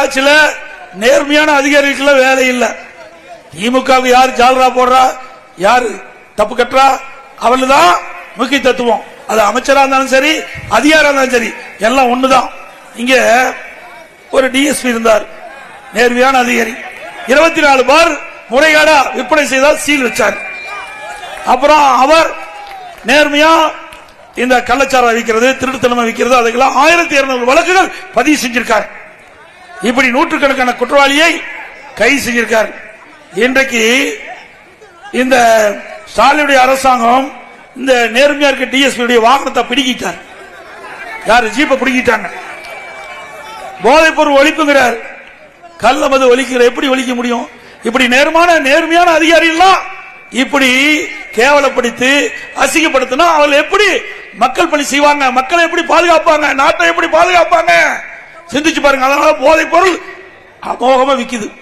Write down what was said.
ஆட்சியில நேர்மையான அதிகாரிகளுக்கு வேலை இல்லை. திமுகவுக்கு யார் ஜாலரா போடுறா? யாரு தப்பு கட்டுறா? அவள் தான் முக்கிய தத்துவம் அது அமைச்சரா இருந்தாலும் சரி அதிகாரம் இருந்தாலும் சரி எல்லாம் ஒண்ணுதான். இங்க ஒரு டிஎஸ்பி இருந்தார் நேர்மையான அதிகாரி. இருபத்தி நாலு பார் முறைகேடா விற்பனை செய்தால் சீல் வச்சார். அப்புறம் அவர் நேர்மையா இந்த கள்ளச்சாரம் விற்கிறது திருட்டுத்தனமா விற்கிறது அதுக்கெல்லாம் ஆயிரத்தி இருநூறு வழக்குகள் பதிவு செஞ்சிருக்காரு. இப்படி நூற்றுக்கணக்கான குற்றவாளியை கைது செஞ்சிருக்கார் இன்றைக்கு இந்த ஸ்டாலினுடைய அரசாங்கம் இந்த நேர்மையா இருக்க டிஎஸ்பி வாகனத்தை பிடிக்கிட்டார் யார்? ஜீப்பை பிடிக்கிட்டாங்க போதைப் பொருள் ஒழிப்புங்கிறார். கல்ல மது ஒழிக்கிற எப்படி ஒழிக்க முடியும்? இப்படி நேர்மான நேர்மையான அதிகாரிகள்லாம் இப்படி கேவலப்படுத்தி அசிங்கப்படுத்தினா அவள் எப்படி மக்கள் பணி செய்வாங்க? மக்களை எப்படி பாதுகாப்பாங்க? நாட்டை எப்படி பாதுகாப்பாங்க? சிந்திச்சு பாருங்க அதனால போதை பொருள். அமோகமா விக்குது.